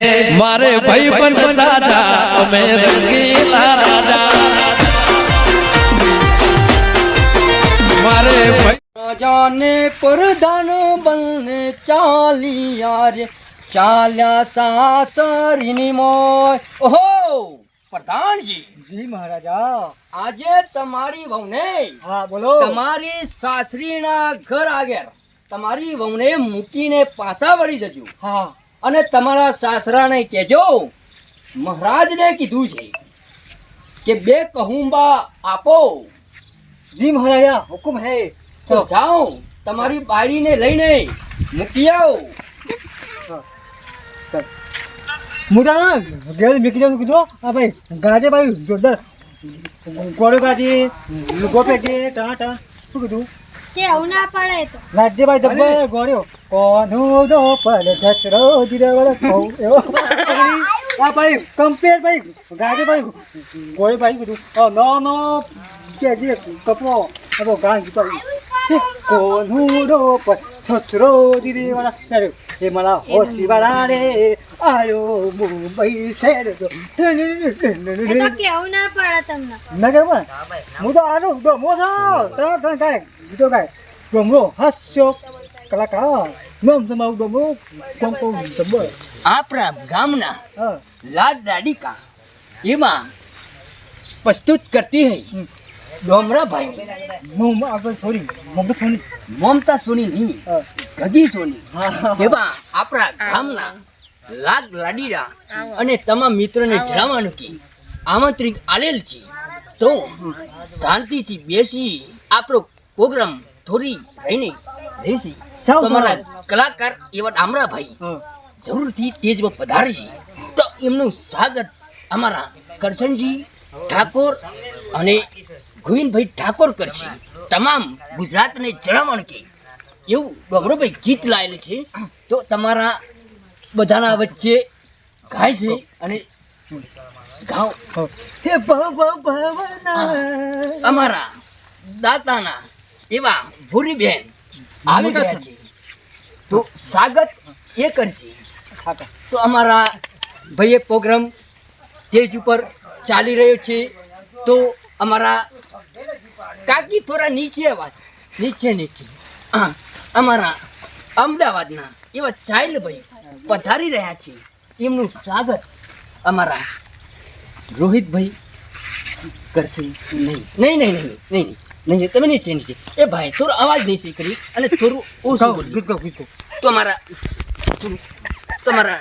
મારે ભાઈ પણ સાજા અમે રંગીલા રાજા. મારે ભાઈ રાજાને પ્રધાન બનને ચાલિયા રે. ચાલ્યા સાસરીની મોય. ઓહો પ્રધાનજી. જી મહારાજા. આજે તમારી વહુને હા બોલો. તમારી સાસરીના ઘર આગળ તમારી વહુને મૂકીને પાછા વળી જજો. હા. અને તમારા સાસરાને કહેજો મહારાજને કીધું છે કે બે કહુંબા આપો. જી મહારાજા હુકુમ હે. તો જાઓ તમારી બારીને લઈને મૂકી આવો. મુદા ઘેર મીકી જવાનું કીધું હા ભાઈ ગાજે ભાઈ જોરદાર. ગોળો ગાજી લુગો પેટી ટા ટા શું કીધું? કેવું ના પડે તો. રાજ્ય ભાઈ જબ્બર ગોળ્યો કોનું દો પડે જચરો જીરે વળે કહું એવો હા ભાઈ કમ્પેર ભાઈ ગાજે ભાઈ ગોળી ભાઈ ઓ નો નો કે જે કપો હવે ગાન કીધું કોનું દો પડે છચરો જીરે વાળા ત્યારે એ મારા હોચી વાળા રે આયો મુંબઈ શહેર તો કેવું ના પડે તમને હું તો આનો ડોમો છો ત્રણ ત્રણ ગાય બીજો ગાય ડોમરો હાસ્યો કલાકાર નામ તમારું ડોમરો કોમ કોમ જબ્બર આપણા ગામના લાડ દાડિકા એમાં પ્રસ્તુત કરતી હૈ. ડોમરાભાઈ. મોમ છોડી મમતા સોની ની ગગી સોની. હા, હા એવા આપણા ગામના લાગ લાડીરા અને તમામ મિત્રોને જણાવવાનું કે આમંત્રિત આલેલ છે. તો શાંતિથી બેસી આપણો પ્રોગ્રામ થોડી રહીને રહેશે તમારા કલાકાર એવા ડામરાભાઈ જરૂરથી તેજમાં પધારે છે. તો એમનું સ્વાગત અમારા કરશનજી ઠાકોર અને ગોવિંદભાઈ ઠાકોર કરશે. તમામ ગુજરાતને જણાવણ કે એવું ડોગરોભાઈ ગીત લાયેલું છે. તો તમારા બધાના વચ્ચે ગાય છે અને ગાઓ. હે. ભવ ભવના. અમારા દાતાના એવા ભૂરીબેન આવી ગયા છે. તો સ્વાગત એ કરશે. તો અમારા ભાઈએ પ્રોગ્રામ સ્ટેજ ઉપર ચાલી રહ્યો છે. તો અમારા કાકી થોડા નીચે અવાજ નીચે નીચે. હા, અમારા અમદાવાદના એવા ચાઇલ્ડભાઈ પધારી રહ્યા છે. એમનું સ્વાગત અમારા રોહિતભાઈ કરશે. નહીં નહીં નહીં નહીં નહીં. નહીં નહીં ચેન્જ છે. એ ભાઈ થોડો અવાજ નહીં કરી અને થોડું ઓછું તો તમારા તમારા